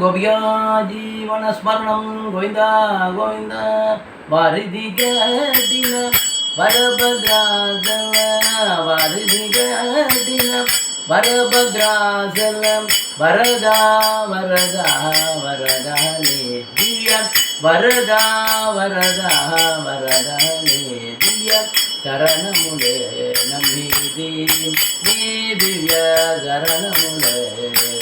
గోపికా జీవనస్మరణం గోవింద గోవింద వారిది గడిన వరభద్రాజల వారిది గడిన వరభద్రాజల వరదా వరదా వరదాని దివ్య వరదా వరదా వరదాని దివ్య చరణములే నమ్మిది నీ దివ్య చరణములే ఆ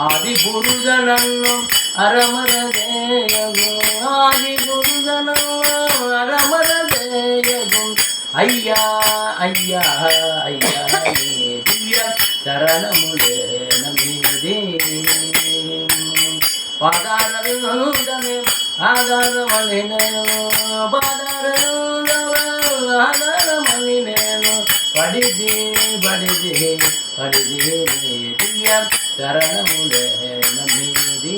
ఆది పురుషనన్ను అరమర దేయగు ఆది పురుషనన్ను అరమర దేయగు అయ్యా అయ్యా అయ్యా దివ్య చరణములే నమిది. పాదార విందమే ఆధారమని నేను పాదార ఆధారమని నేను పడిది పడిది పడిది దివ్య చరణములే నమిది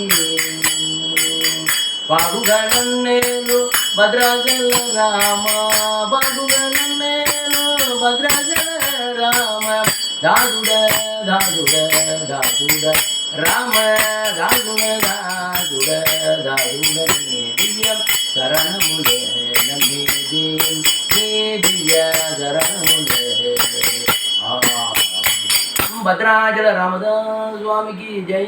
పాడుగణన్నేలు భద్రాచల రామ పాడుగణన్నేలు భద్రాచల రామ. దాదుడ దాదుడ దాదుడ రామ దాదుడ దాదుడ దాదుడ నీ దివ్య చరణములే నమ్మిది నీ దివ్య చరణములే భద్రాచల రామదాస్ స్వామికి జై